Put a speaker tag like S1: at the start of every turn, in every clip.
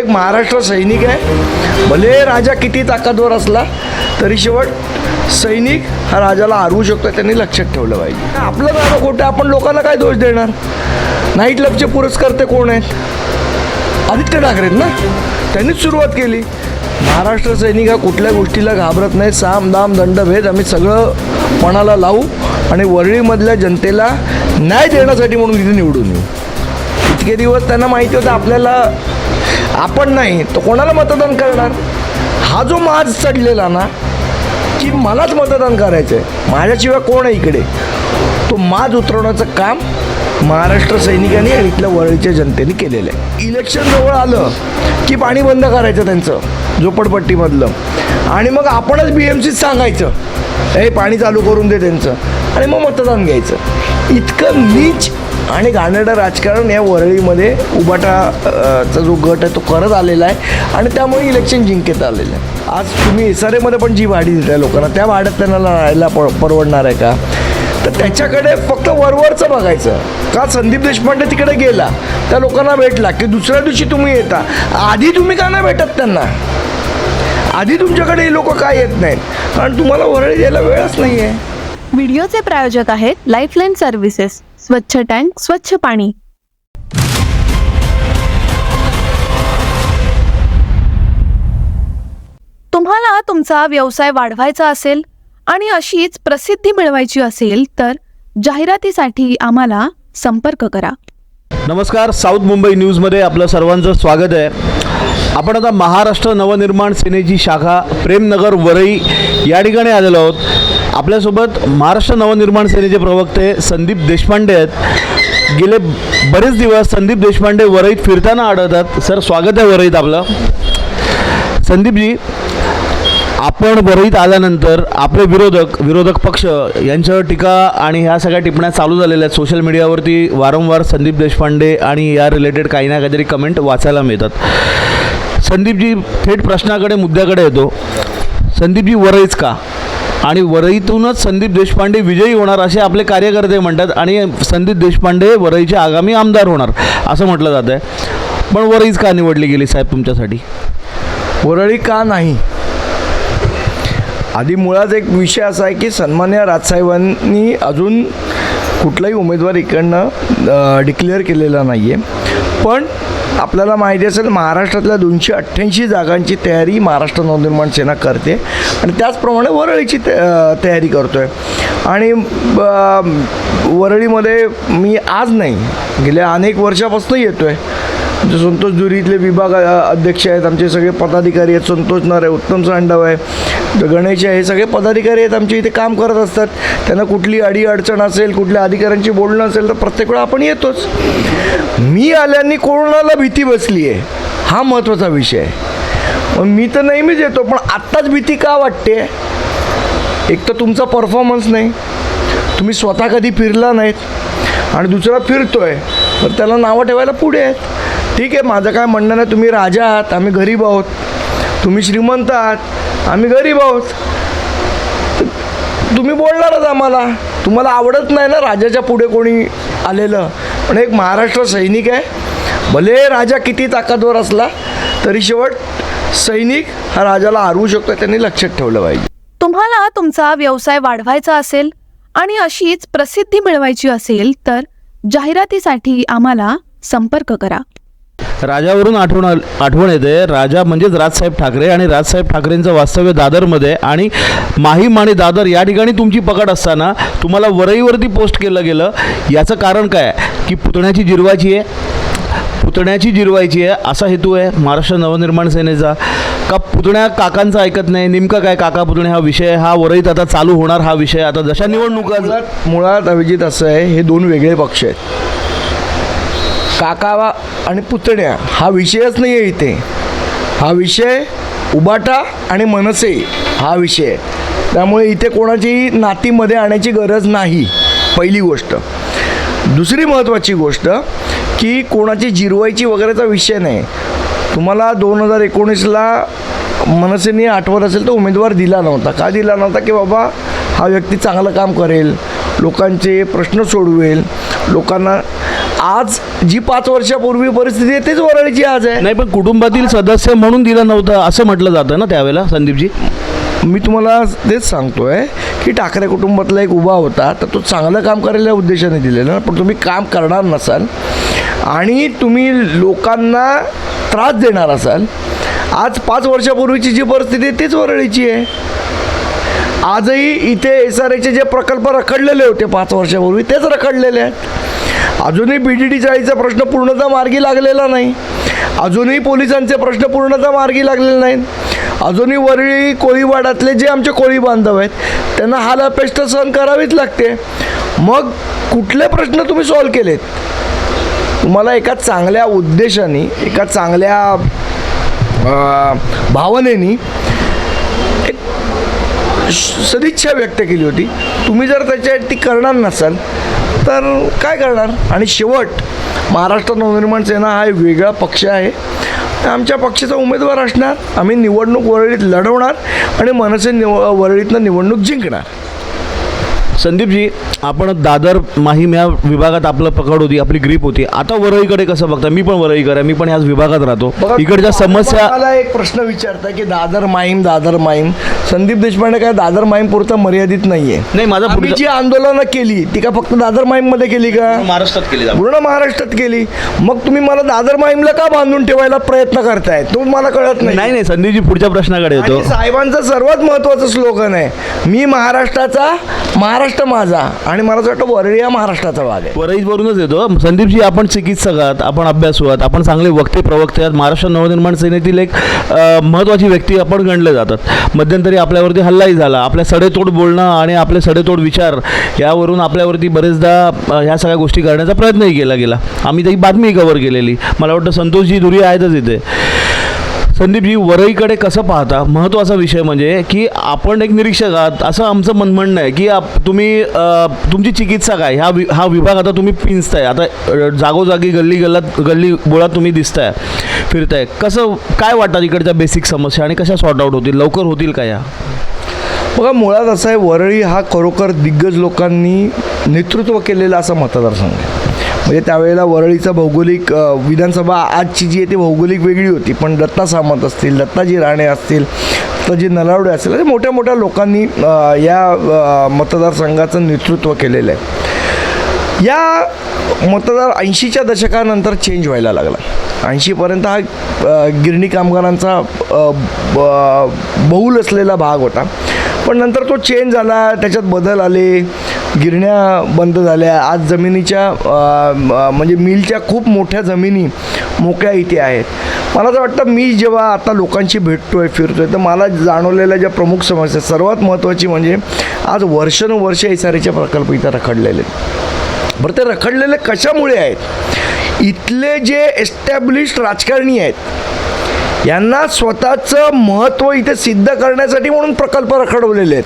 S1: एक महाराष्ट्र सैनिक आहे. भले राजा किती ताकदवर असला तरी शेवट सैनिक हा राजाला हरवू शकतो त्यांनी लक्षात ठेवलं पाहिजे. आपलं नावं खोटं आपण लोकांना काय दोष देणार? नाईट क्लबचे पुरस्कर्ते कोण आहेत? आदित्य ठाकरेत ना? त्यांनीच सुरुवात केली. महाराष्ट्र सैनिक हा कुठल्या गोष्टीला घाबरत नाही. साम दाम दंडभेद आम्ही सगळं पणाला लावू आणि वरळीमधल्या जनतेला न्याय देण्यासाठी म्हणून तिथे निवडून येऊ. इतके दिवस त्यांना माहिती होतं आपल्याला आपण नाही तर कोणाला मतदान करणार? हा जो माज चढलेला ना की मलाच मतदान करायचं आहे माझ्याशिवाय कोण आहे इकडे? तो माज उतरवण्याचं काम महाराष्ट्र सैनिकांनी आणि इथल्या वरळीच्या जनतेने केलेलं आहे. इलेक्शन जवळ आलं की पाणी बंद करायचं त्यांचं झोपडपट्टीमधलं. आणि मग आपणच बी एम सीत सांगायचं हे पाणी चालू करून दे त्यांचं. आणि मग मतदान घ्यायचं. इतकं नीच आणि घाणेरडं राजकारण या वरळीमध्ये उबाटाचा चा जो गट आहे तो करत आलेला आहे आणि त्यामुळे इलेक्शन जिंकत आलेलं आहे आज तुम्ही एस आर एमध्ये पण जी भाडी आहे लोकांना त्या भाड्यात त्यांना राहायला प परवडणार आहे का? तर त्याच्याकडे फक्त वरवरचं बघायचं. का संदीप देशपांडे तिकडे गेला त्या लोकांना भेटला की दुसऱ्या दिवशी तुम्ही येता? आधी तुम्ही का नाही भेटत त्यांना? आधी तुमच्याकडे हे लोक काय येत नाहीत? कारण तुम्हाला वरळी द्यायला वेळच नाही आहे
S2: व्हिडिओचे प्रायोजक आहेत लाईफलाईन सर्व्हिसेस स्वच्छ टँक स्वच्छ पाणी. तुम्हाला तुमचा व्यवसाय वाढवायचा असेल आणि अशीच प्रसिद्धी मिळवायची असेल तर जाहिरातीसाठी आम्हाला संपर्क करा.
S3: नमस्कार साऊथ मुंबई न्यूजमध्ये आपलं सर्वांचं स्वागत आहे. आपण आता महाराष्ट्र नवनिर्माण सेनेची शाखा प्रेमनगर वरई या ठिकाणी आलेलो आहोत. आपल्यासोबत महाराष्ट्र नवनिर्माण सेनेचे प्रवक्ते संदीप देशपांडे आहेत. गेले बरेच दिवस संदीप देशपांडे वरईत फिरताना आढळतात. सर स्वागत आहे वरईत आपलं. संदीपजी आपण वरईत आल्यानंतर आपले विरोधक विरोधक पक्ष यांच्यावर टीका आणि ह्या सगळ्या टिप्पण्या चालू झालेल्या आहेत. सोशल मीडियावरती वारंवार संदीप देशपांडे आणि या रिलेटेड काही ना काहीतरी कमेंट वाचायला मिळतात. संदीपजी थेट प्रश्नाकडे मुद्द्याकडे येतो. संदीपजी वरईच का? आणि वरईतूनच संदीप देशपांडे विजयी होणार असे आपले कार्यकर्ते म्हणतात आणि संदीप देशपांडे वरईचे आगामी आमदार होणार असं म्हटलं जातं आहे पण वरईच का निवडली गेली साहेब तुमच्यासाठी?
S1: वरळी का नाही? आधी मुळात एक विषय असा आहे की सन्मान्य राजसाहेबांनी अजून कुठलाही उमेदवार इकडनं डिक्लेअर केलेला नाही आहे पण आपल्याला माहिती असेल महाराष्ट्रातल्या दोनशे अठ्ठ्याऐंशी जागांची तयारी महाराष्ट्र नवनिर्माण सेना करते. आणि त्याचप्रमाणे वरळीची त तयारी करतो आहे आणि ब- वरळीमध्ये मी आज नाही गेल्या अनेक वर्षापासून येतो आहे संतोष दुरी इथले विभाग अध्यक्ष आहेत आमचे सगळे पदाधिकारी आहेत. संतोष नारे आहे उत्तम सांडव आहे. गणेश आहे हे सगळे पदाधिकारी आहेत आमचे इथे काम करत असतात. त्यांना कुठली अडी अडचण असेल कुठल्या अधिकाऱ्यांची बोलणं असेल तर प्रत्येक वेळा आपण येतोच. मी आल्याने कोरोनाला भीती बसली आहे. हा महत्त्वाचा विषय आहे. मग मी तर नेहमीच येतो पण आत्ताच भीती का वाटते? एक तर तुमचा परफॉर्मन्स नाही. तुम्ही स्वतः कधी फिरला नाहीत. आणि दुसरा फिरतोय. तर त्याला नावं ठेवायला पुढे आहेत. ठीक आहे माझं काय म्हणणं नाही तुम्ही राजा आहात आम्ही गरीब आहोत. तुम्ही श्रीमंत आहात आम्ही गरीब आहोत. तुम्ही बोलणारच आम्हाला. तुम्हाला आवडत नाही ना राजाच्या पुढे कोणी आलेलं. पण एक महाराष्ट्र सैनिक आहे. भले राजा किती ताकदवर असला तरी शेवट सैनिक हा राजाला हरवू शकतो त्यांनी लक्षात ठेवलं पाहिजे.
S2: तुम्हाला तुमचा व्यवसाय वाढवायचा असेल आणि अशीच प्रसिद्धी मिळवायची असेल तर जाहिरातीसाठी आम्हाला संपर्क करा.
S3: राजावरून आठवण आठवण येते. राजा म्हणजेच राजसाहेब ठाकरे आणि राजसाहेब ठाकरेंचं वास्तव्य दादरमध्ये आणि माहीम आणि दादर या ठिकाणी तुमची पकड असताना तुम्हाला वरईवरती पोस्ट केलं गेलं. याचं कारण काय? की पुतण्याची जिरवायची आहे. पुतण्याची जिरवायची आहे. असा हेतू आहे. महाराष्ट्र नवनिर्माण सेनेचा. का पुतण्या काकांचं ऐकत नाही? नेमकं काय काका पुतणे? हा विषय हा वरईत आता चालू होणार हा विषय. आता जशा निवडणुका
S1: मुळात मुळात अभिजित असं आहे. हे दोन वेगळे पक्ष आहेत. काका आणि पुतण्या हा विषयच नाही आहे इथे. हा विषय उबाटा आणि मनसे हा विषय. त्यामुळे इथे कोणाची नातीमध्ये आणायची गरज नाही पहिली गोष्ट. दुसरी महत्त्वाची गोष्ट की कोणाची जिरवायची वगैरेचा विषय नाही. तुम्हाला दोन हजार एकोणीसला मनसेने आठवत असेल तर उमेदवार दिला नव्हता. का दिला नव्हता? की बाबा हा व्यक्ती चांगलं काम करेल लोकांचे प्रश्न सोडवेल लोकांना आज जी पाच वर्षापूर्वी परिस्थिती आहे तेच वरळीची आज आहे.
S3: नाही पण कुटुंबातील सदस्य म्हणून दिलं नव्हतं असं म्हटलं जातं ना त्यावेळेला संदीपजी?
S1: मी तुम्हाला तेच सांगतोय की ठाकरे कुटुंबातला एक उभा होता तर तो चांगलं काम करायला उद्देशाने दिलेलं ना पण तुम्ही काम करणार नसाल आणि तुम्ही लोकांना त्रास देणार असाल आज पाच वर्षापूर्वीची जी परिस्थिती आहे तीच वरळीची आहे. आजही इथे एस आर एचे जे प्रकल्प रखडलेले होते पाच वर्षापूर्वी तेच रखडलेले आहेत. अजूनही बी डी टी चाळीचा प्रश्न पूर्णतः मार्गी लागलेला नाही. अजूनही पोलिसांचे प्रश्न पूर्णतः मार्गी लागलेले नाहीत. अजूनही वरळी कोळीवाडातले जे आमचे कोळी बांधव आहेत त्यांना हाल अपेष्ट सहन करावीच लागते. मग कुठले प्रश्न तुम्ही सॉल्व केलेत? तुम्हाला एका चांगल्या उद्देशाने एका चांगल्या भावनेनी एक सदिच्छा व्यक्त केली होती. तुम्ही जर त्याच्या ती करणार नसाल तर काय करणार? आणि शेवट महाराष्ट्र नवनिर्माण सेना हा एक वेगळा पक्ष आहे. आमच्या पक्षाचा उमेदवार असणार आम्ही निवडणूक वरळीत लढवणार आणि मनसे निव वरळीतनं निवडणूक जिंकणार.
S3: संदीपजी आपण दादर माहीम या विभागात आपलं पकड होती आपली ग्रीप होती. आता वरळीकडे कसं बघता मी पण वरळीकर आहे मी पण याच विभागात राहतो. इकडच्या समस्या
S1: मला एक प्रश्न विचारता की दादर माहीम दादर माहीम. संदीप देशपांडे काय दादर माहीम पुरतं मर्यादित नाहीये.
S3: नाही माझा
S1: आम्ही
S3: पुढचा
S1: जी आंदोलनं केली ती का फक्त दादर माहीममध्ये केली का?
S3: महाराष्ट्रात केली
S1: पूर्ण महाराष्ट्रात केली. मग तुम्ही मला दादर माहीमला का बांधून ठेवायला प्रयत्न करताय? तो मला कळत नाही.
S3: नाही नाही संदीपजी पुढच्या प्रश्नाकडे येतो.
S1: साहेबांचं सर्वात महत्वाचं स्लोगन आहे मी महाराष्ट्राचा महाराष्ट्र माझा. आणि मला असं वाटतं वरळी हा महाराष्ट्राचा भाग आहे.
S3: वरईवरूनच येतो. संदीपजी आपण चिकित्सक आहात आपण अभ्यासू आहात आपण चांगले वक्ते प्रवक्ते आहात. महाराष्ट्र नवनिर्माण सेनेतील एक महत्त्वाची व्यक्ती आपण गणले जातात. मध्यंतरी आपल्यावरती हल्लाही झाला. आपल्या सडेतोड बोलणं आणि आपले सडेतोड विचार यावरून आपल्यावरती बरेचदा ह्या सगळ्या गोष्टी करण्याचा प्रयत्नही केला गेला. आम्ही त्याची बातमी कव्हर केलेली. मला वाटतं संतोषजी धुरी आहेतच इथे. संदीपजी वरईकडे कसं पाहता? महत्त्वाचा विषय म्हणजे की आपण एक निरीक्षक आहात असं आमचं मन म्हणणं आहे की आप तुम्ही तुमची चिकित्सा काय? ह्या वि हा विभाग आता तुम्ही पिंचताय आता जागोजागी गल्ली गल्लात गल्ली बोळात तुम्ही दिसताय फिरताय. कसं काय वाटतात इकडच्या बेसिक समस्या आणि कशा सॉर्ट आउट होतील? लवकर होतील का या?
S1: बघा मुळात असं आहे वरळी हा खरोखर दिग्गज लोकांनी नेतृत्व केलेला असा मतदारसंघ आहे. म्हणजे त्यावेळेला वरळीचा भौगोलिक विधानसभा आजची जी आहे ती भौगोलिक वेगळी होती. पण दत्ता सामंत असतील दत्ताजी राणे असतील तर जे नलावडे असतील असे मोठ्या मोठ्या लोकांनी या मतदारसंघाचं नेतृत्व केलेलं आहे. या मतदार ऐंशीच्या दशकानंतर चेंज व्हायला लागला. ऐंशीपर्यंत हा गिरणी कामगारांचा ब- बहुल असलेला भाग होता. पण नंतर तो चेंज झाला त्याच्यात बदल आले. गिरण्या बंद झाल्या. आज जमिनीच्या म्हणजे मिलच्या खूप मोठ्या जमिनी मोकळ्या इथे आहेत. मला असं वाटतं मी जेव्हा आता लोकांशी भेटतोय फिरतोय तर मला जाणवलेल्या ज्या प्रमुख समस्या सर्वात महत्त्वाची म्हणजे आज वर्षानुवर्ष इसारीचे प्रकल्प इथं रखडलेले आहेत. बरं ते रखडलेले कशामुळे आहेत? इथले जे एस्टॅब्लिश्ड राजकारणी आहेत यांना स्वतःचं महत्त्व इथे सिद्ध करण्यासाठी म्हणून प्रकल्प रखडवलेले आहेत.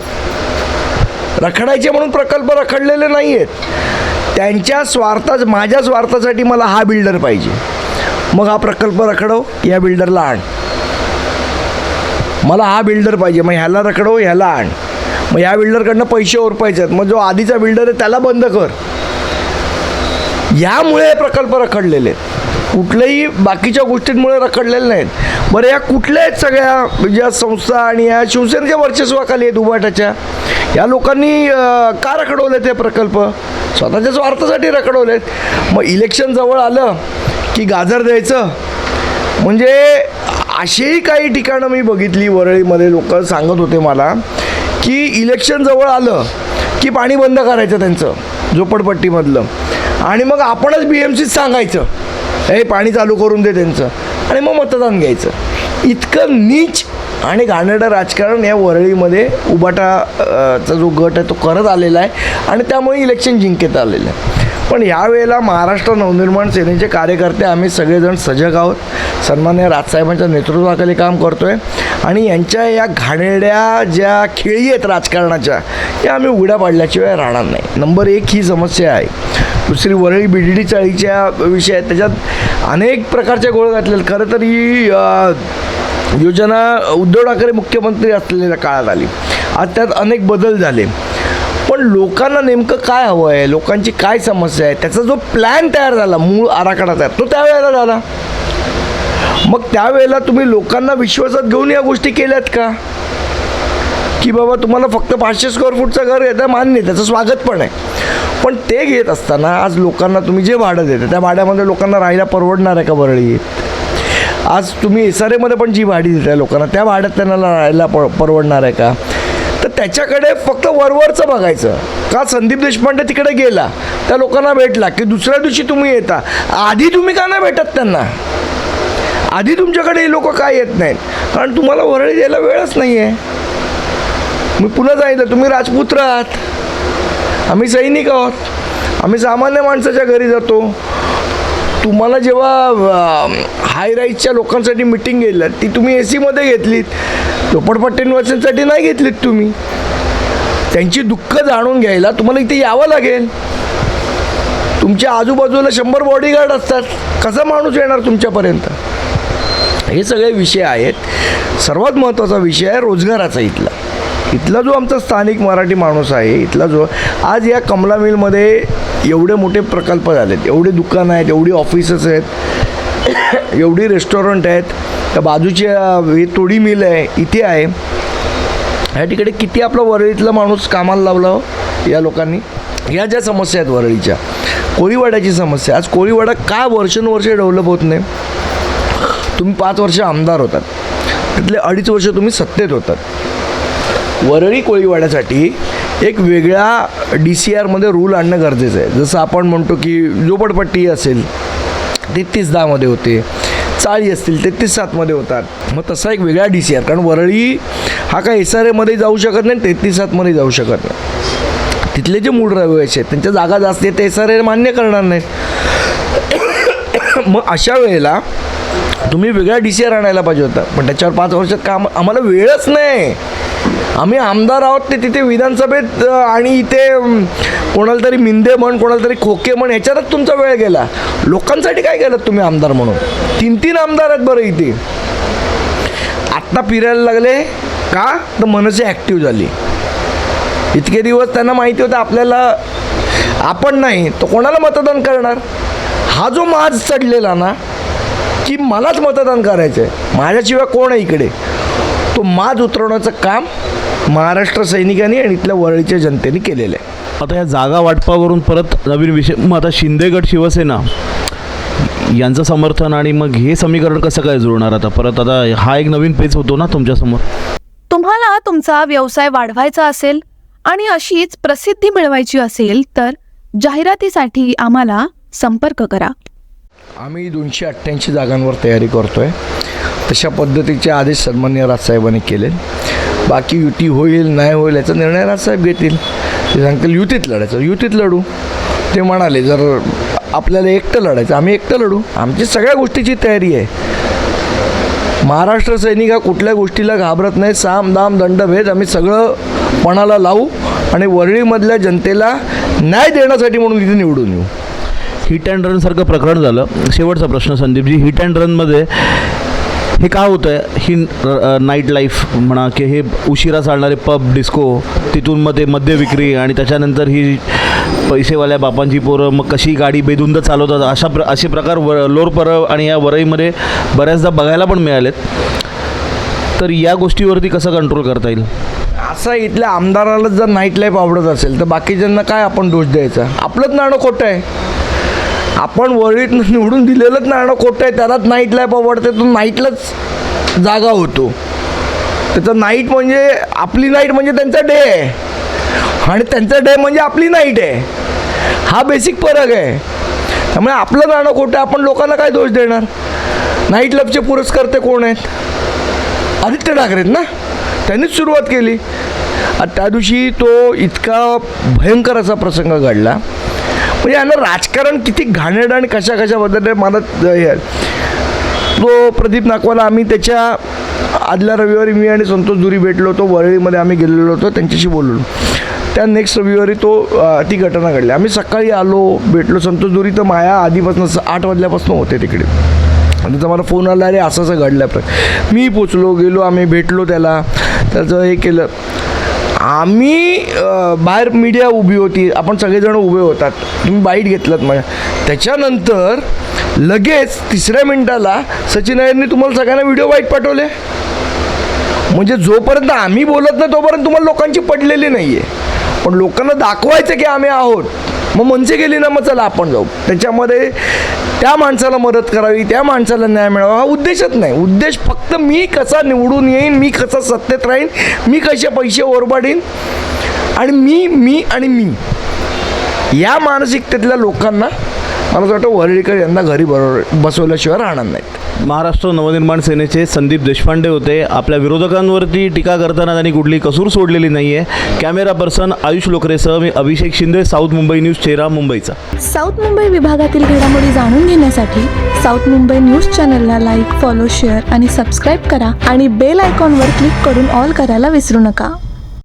S1: रखडायचे म्हणून प्रकल्प रखडलेले नाही आहेत त्यांच्या स्वार्था माझ्या स्वार्थासाठी मला हा बिल्डर पाहिजे. मग हा प्रकल्प रखडव या बिल्डरला आण. मला हा बिल्डर पाहिजे मग ह्याला रखडव ह्याला आण. मग ह्या बिल्डरकडनं पैसे ओरपायचे आहेत. मग जो आधीचा बिल्डर आहे त्याला बंद कर. यामुळे हे प्रकल्प रखडलेले आहेत. कुठल्याही बाकीच्या गोष्टींमुळे रखडलेले नाहीत. बरं या कुठल्या आहेत सगळ्या म्हणजे ज्या संस्था आणि या शिवसेनेच्या वर्चस्वाखाली आहेत उभाटाच्या? या लोकांनी का रखडवले ते प्रकल्प? स्वतःच्या स्वार्थासाठी रखडवलेत मग इलेक्शन जवळ आलं की गाजर द्यायचं? म्हणजे अशीही काही ठिकाणं मी बघितली वरळीमध्ये लोक सांगत होते मला की इलेक्शन जवळ आलं की पाणी बंद करायचं त्यांचं झोपडपट्टीमधलं. आणि मग आपणच बी एम सीत सांगायचं. हे पाणी चालू करून दे त्यांचं. आणि मग मतदान घ्यायचं. इतकं नीच आणि घाणेरडं राजकारण या वरळीमध्ये उबाटा चा जो गट आहे तो करत आलेला आहे आणि त्यामुळे इलेक्शन जिंकत आलेलं आहे. पण यावेळेला महाराष्ट्र नवनिर्माण सेनेचे कार्यकर्ते आम्ही सगळेजण सजग आहोत. सन्मान्य राजसाहेबांच्या नेतृत्वाखाली काम करतो आहे आणि यांच्या या घाणेरड्या ज्या खेळी आहेत राजकारणाच्या त्या आम्ही उघड्या पाडल्याशिवाय राहणार नाही. नंबर एक ही समस्या आहे. दुसरी वरळी बिडडी चाळीच्या विषय आहेत त्याच्यात अनेक प्रकारच्या गोळ घातलेल्या खरं तर ही योजना उद्धव ठाकरे मुख्यमंत्री असलेल्या काळात आली. आज त्यात अनेक बदल झाले. पण लोकांना नेमकं काय हवं आहे? लोकांची काय समस्या आहे? त्याचा जो प्लॅन तयार झाला मूळ आराखडा तयार तो त्यावेळेला झाला. मग त्यावेळेला तुम्ही लोकांना विश्वासात घेऊन या गोष्टी केल्यात का? की बाबा तुम्हाला फक्त पाचशे स्क्वेअर फूटचं घर येतं मान्य त्याचं स्वागत पण आहे. पण ते घेत असताना आज लोकांना तुम्ही जे भाडं देता त्या भाड्यामध्ये लोकांना राहायला परवडणार आहे का वरळी आज तुम्ही एस आर एमध्ये पण जी भाडी देताय लोकांना त्या भाड्यात त्यांना राहायला प परवडणार आहे का? तर त्याच्याकडे फक्त वरवरचं बघायचं. का संदीप देशपांडे तिकडे गेला त्या लोकांना भेटला की दुसऱ्या दिवशी तुम्ही येता? आधी तुम्ही का नाही भेटत त्यांना? आधी तुमच्याकडे हे लोक काय येत नाहीत? कारण तुम्हाला वरळी द्यायला वेळच नाही आहे मी पुन्हा सांगितलं तुम्ही राजपुत्र आहात आम्ही सैनिक आहोत. आम्ही सामान्य माणसाच्या घरी जातो. तुम्हाला जेव्हा हाय राईजच्या लोकांसाठी मिटिंग गेल्या ती तुम्ही ए सीमध्ये घेतलीत. झोपडपट्टीवासींसाठी नाही घेतलीत तुम्ही. त्यांची दुःख जाणून घ्यायला तुम्हाला इथे यावं लागेल. तुमच्या आजूबाजूला शंभर बॉडीगार्ड असतात. कसा माणूस येणार तुमच्यापर्यंत? हे सगळे विषय आहेत. सर्वात महत्त्वाचा विषय आहे रोजगाराचा इथला. इथला जो आमचा स्थानिक मराठी माणूस आहे इथला जो आज या कमला मिलमध्ये एवढे मोठे प्रकल्प झालेत एवढे दुकानं आहेत एवढी ऑफिसेस आहेत एवढी रेस्टॉरंट आहेत त्या बाजूची हे तोडी मिल आहे इथे आहे. ह्या ठिकाणी किती आपला वरळीतला माणूस कामाला लावला हो या लोकांनी? ह्या ज्या समस्या आहेत वरळीच्या. कोळीवाड्याची समस्या. आज कोळीवाडा का वर्षानुवर्ष डेव्हलप होत नाही? तुम्ही पाच वर्ष आमदार होतात. तिथले अडीच वर्ष तुम्ही सत्तेत होतात. वरळी कोळीवाड्यासाठी एक वेगळ्या डी सी आरमध्ये रूल आणणं गरजेचं आहे. जसं आपण म्हणतो की झोपडपट्टी असेल तेहतीस दहामध्ये होते चाळी असतील तेहतीस सातमध्ये होतात. मग तसा एक वेगळा डी सी आर कारण वरळी हा काय एस आर एमध्ये जाऊ शकत नाही तेहतीस सातमध्ये जाऊ शकत नाही. तिथले जे मूळ रहिवासी आहेत त्यांच्या जागा जास्त आहेत ते एस आर ए मान्य करणार नाहीत. मग अशा वेळेला तुम्ही वेगळा डी सी आर आणायला पाहिजे होता. पण त्याच्यावर पाच वर्षात काम आम्हाला वेळच नाही. आम्ही आमदार आहोत ते तिथे विधानसभेत आणि इथे कोणाला तरी मिंदे म्हण कोणाला तरी खोके म्हण ह्याच्यातच तुमचा वेळ गेला. लोकांसाठी काय केलं तुम्ही आमदार म्हणून? तीन तीन आमदार आहेत बरं इथे. आत्ता फिरायला लागले का? तर मनसे ॲक्टिव्ह झाली. इतके दिवस त्यांना माहिती होतं आपल्याला आपण नाही तर कोणाला मतदान करणार? हा जो माज चढलेला ना की मलाच मतदान करायचं आहे माझ्याशिवाय कोण आहे इकडे? तो माज उतरवण्याचं काम महाराष्ट्र सैनिकांनी आणि इथल्या वरळीच्या जनतेने केलेलं आहे.
S3: आता या जागा वाटपावरून परत नवीन विषय मग आता शिंदेगड शिवसेना यांचं समर्थन आणि मग हे समीकरण कसं काय जुळणार आता? परत आता हा एक नवीन पेच होतो ना तुमच्यासमोर?
S2: तुम्हाला तुमचा व्यवसाय वाढवायचा असेल आणि अशीच प्रसिद्धी मिळवायची असेल तर जाहिरातीसाठी आम्हाला संपर्क करा.
S1: आम्ही दोनशे अठ्ठ्याऐंशी जागांवर तयारी करतो अशा पद्धतीचे आदेश सन्मान्य राजसाहेबांनी केले. बाकी युती होईल नाही होईल याचा निर्णय राजसाहेब घेतील. ते सांगतील युतीत लढायचं. युतीत लढू. ते म्हणाले जर आपल्याला एकटं लढायचं आम्ही एकटं लढू. आमची सगळ्या गोष्टीची तयारी आहे. महाराष्ट्र सैनिक हा कुठल्या गोष्टीला घाबरत नाही साम दाम दंडभेद आम्ही सगळं पणाला लावू आणि वरळीमधल्या जनतेला न्याय देण्यासाठी म्हणून तिथे निवडून येऊ.
S3: हिट अँड रनसारखं प्रकरण झालं. शेवटचा प्रश्न संदीपजी. हिट अँड रनमध्ये हे काय होतं आहे ही नाईट लाईफ म्हणा की हे उशिरा चालणारे पब डिस्को तिथून मग ते मद्य विक्री आणि त्याच्यानंतर ही पैसेवाल्या बापांची पोरं मग कशी गाडी बेधुंद चालवतात? अशा प्र असे प्रकार व लोर परब आणि या वरईमध्ये बऱ्याचदा बघायला पण मिळालेत. तर या गोष्टीवरती कसं कंट्रोल करता येईल?
S1: असं इथल्या आमदाराला जर नाईट लाईफ आवडत असेल तर बाकीच्यांना काय आपण दोष द्यायचा? आपलंच नाणं खोटं आहे. आपण वळीत निवडून दिलेलंच नाणं खोटं आहे. त्यालाच नाईट लाईफ आवडते तो नाईटलाच जागा होतो. त्याचं नाईट म्हणजे आपली नाईट म्हणजे त्यांचा डे आहे. आणि त्यांचा डे म्हणजे आपली नाईट आहे. हा बेसिक फरक आहे. त्यामुळे आपलं नाणं खोटं आहे आपण लोकांना काय दोष देणार? नाईट लबचे पुरस्कर्ते कोण आहेत? आदित्य ठाकरेत ना? त्यांनीच सुरुवात केली. त्या दिवशी तो इतका भयंकर असा प्रसंग घडला. म्हणजे यानं राजकारण किती घाणेरड आणि कशा कशा पद्धतीने मला हे- तो प्रदीप नाकवाला आम्ही त्याच्या आदल्या रविवारी मी आणि संतोष दुरी भेटलो होतो वरळीमध्ये आम्ही गेलेलो होतो त्यांच्याशी बोललो. त्या नेक्स्ट रविवारी तो ती घटना घडली. आम्ही सकाळी आलो भेटलो. संतोष दुरी तर माया आधीपासून आठ वाजल्यापासून होते तिकडे. आणि त्याचा मला फोन आला अरे असं असं घडलं पण मी पोचलो गेलो आम्ही भेटलो त्याला. त्याचं हे केलं. आम्ही बाहेर मीडिया उभी होती. आपण सगळेजण उभे होतात. तुम्ही बाईट घेतलात माझ्या त्याच्यानंतर लगेच तिसऱ्या मिनिटाला सचिन अय्यरनी तुम्हाला सगळ्यांना व्हिडिओ बाईट पाठवले. म्हणजे जोपर्यंत आम्ही बोलत नाही तोपर्यंत तुम्हाला लोकांची पडलेली नाही आहे पण लोकांना दाखवायचं की आम्ही आहोत. मग मनसे गेली ना मग चला आपण जाऊ. त्याच्यामध्ये त्या माणसाला मदत करावी त्या माणसाला न्याय मिळावा हा उद्देशच नाही. उद्देश फक्त मी कसा निवडून येईन मी कसा सत्तेत राहीन मी कसे पैसे ओरबाडीन आणि मी मी आणि मी. या मानसिकतेतल्या लोकांना मला असं वाटतं वरळीकर यांना घरी बरोबर बसवल्याशिवाय राहणार नाहीत.
S3: महाराष्ट्र नवनिर्माण सेनेचे संदीप देशपांडे होते. आपल्या विरोधकांवरती टीका करताना त्यांनी कुठली कसूर सोडलेली नाही आहे कॅमेरा पर्सन आयुष लोकरेसह मी अभिषेक शिंदे साऊथ मुंबई न्यूज चेहरा मुंबईचा.
S4: साऊथ मुंबई विभागातील घडामोडी जाणून घेण्यासाठी साऊथ मुंबई न्यूज चॅनलला लाईक फॉलो शेअर आणि सबस्क्राईब करा आणि बेल आयकॉनवर क्लिक करून ऑल करायला विसरू नका.